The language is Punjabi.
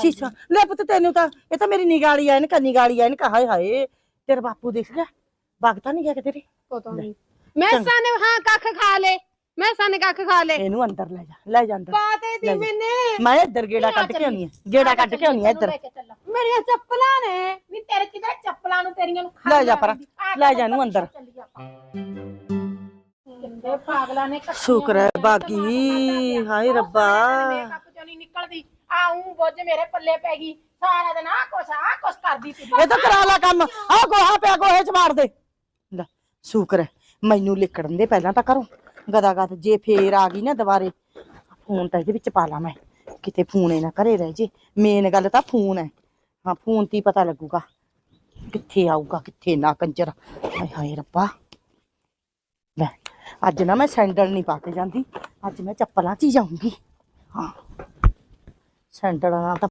ਸ਼ੀਸ਼ਾ। ਲੈ ਪੁੱਤ ਤੈਨੂੰ ਤਾਂ ਇਹ ਤਾਂ ਮੇਰੀ ਨਿਗਾਲੀ ਆਇਨ ਕੰਨੀ ਗਾਲੀ ਆਇਨ ਹਾਏ ਹਾਏ ਤੇਰਾ ਬਾਪੂ ਦੇਖ ਗਿਆ। ਵਗਦਾ ਨਹੀਂ ਗਿਆ ਕਿਤੇ ਰੇ? ਪਤਾ ਨਹੀਂ। ਮੈਂ ਸਾਨੇ ਹਾਂ ਕੱਖ ਖਾ ਲੇ। ਮੈਂ ਸਾਨੇ ਕੱਖ ਖਾ ਲੇ। ਇਹਨੂੰ ਅੰਦਰ ਲੈ ਜਾ ਲੈ ਜਾ ਅੰਦਰ। ਪਾਤੇ ਦੀ। ਮੈਨੇ। ਮੈਂ ਇੱਧਰ ਗੇੜਾ ਕੱਢ ਕੇ ਆਉਣੀ ਆ। ਗੇੜਾ ਕੱਢ ਕੇ ਆਉਣੀ ਆ ਇੱਧਰ। ਮੇਰੀਆਂ ਚੱਪਲਾਂ ਨੇ। ਨਹੀਂ ਤੇਰੇ ਕਿਧਰ ਚੱਪਲਾਂ ਨੂੰ ਤੇਰੀਆਂ ਨੂੰ ਲੈ ਜਾ ਪਰਾਂ, ਲੈ ਜਾ ਇਹਨੂੰ ਅੰਦਰ। ਕਿੰਦੇ ਪਾਗਲਾਂ ਨੇ ਸ਼ੁਕਰ ਹੈ ਬਾਗੀ। ਹਾਏ ਰੱਬਾ। ਮੇਕਅਪ ਚੋਂ ਨਹੀਂ ਬੁੱਝ ਮੇਰੇ ਪੱਲੇ ਪੈ ਗਈ। ਸਾਰਾ ਦਿਨ ਆ ਕੁਛ ਆ ਕੁਛ ਕਰਦੀ ਸੀ। ਇਹ ਤਾਂ ਕਰਾ ਲਾ ਕੰਮ। ਆ ਗੋਹਾ ਪਿਆ, ਗੋਹੇ ਚ ਮਾਰ ਦੇ। ਲੈ, ਸ਼ੁਕਰ ਹੈ ਮੈਨੂੰ ਲਿਕੜਨ ਦੇ ਪਹਿਲਾਂ ਤਾਂ ਕਰੋ ਗਦਾ ਗਦ ਜੇ ਫੇਰ ਆ ਗਈ ਨਾ ਦੁਬਾਰੇ, ਫੋਨ ਤਾਂ ਇਹਦੇ ਵਿੱਚ ਪਾ ਲਾ ਮੈਂ। ਕਿਤੇ ਫੋਨ ਇਹ ਨਾ ਘਰੇ ਰਹਿ ਜੇ। ਮੇਨ ਗੱਲ ਤਾਂ ਫੋਨ ਹੈ ਹਾਂ, ਫੋਨ ਤੇ ਹੀ ਪਤਾ ਲੱਗੂਗਾ। ਕਿੱਥੇ ਆਊਗਾ, ਕਿੱਥੇ ਨਾ ਕੰਜਰ। ਹਾਏ ਹਾਏ ਰੱਬਾ। ਲੈ, ਅੱਜ ਨਾ ਮੈਂ ਸੈਂਡਲ ਨਹੀਂ ਪਾ ਕੇ ਜਾਂਦੀ। ਅੱਜ ਮੈਂ ਚੱਪਲਾਂ 'ਚ ਹੀ ਜਾਊਂਗੀ। ਹਾਂ। ਸੈਂਡਲਾਂ ਨਾਲ ਤਾਂ